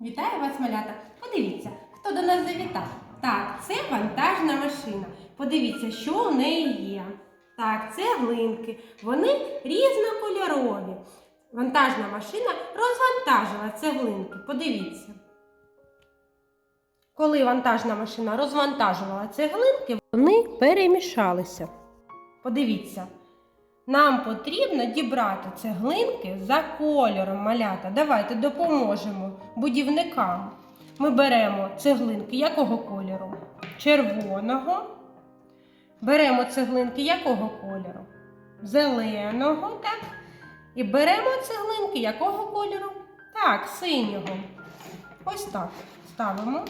Вітаю вас, малята! Подивіться, хто до нас завітав. Так, це вантажна машина. Подивіться, що у неї є. Так, це глинки. Вони різнокольорові. Вантажна машина розвантажила цеглинки. Подивіться. Коли вантажна машина розвантажувала цеглинки, вони перемішалися. Подивіться. Нам потрібно дібрати цеглинки за кольором малята. Давайте допоможемо будівникам. Ми беремо цеглинки якого кольору? Червоного. Беремо цеглинки якого кольору? Зеленого, так? І беремо цеглинки якого кольору? Так, синього. Ось так ставимо.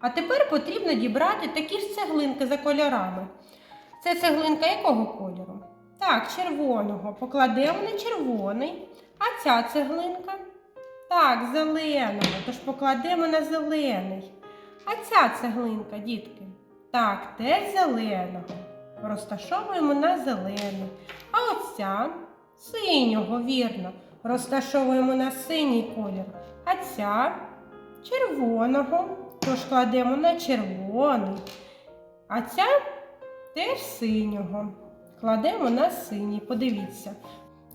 А тепер потрібно дібрати такі ж цеглинки за кольорами. Це цеглинка якого кольору? Так, червоного. Покладемо на червоний. А ця цеглинка? Так, зеленого. Тож покладемо на зелений. А ця цеглинка, дітки? Так, теж зеленого. Розташовуємо на зелений. А оця синього, вірно. Розташовуємо на синій колір. А ця червоного. Тож кладемо на червоний. А ця теж синього. Кладемо на синій, подивіться.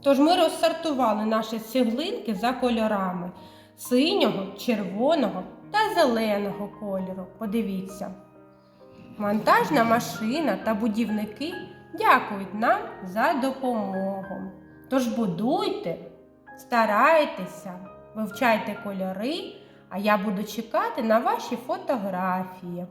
Тож ми розсортували наші цеглинки за кольорами синього, червоного та зеленого кольору. Подивіться. Монтажна машина та будівники дякують нам за допомогу. Тож будуйте, старайтеся, вивчайте кольори, а я буду чекати на ваші фотографії.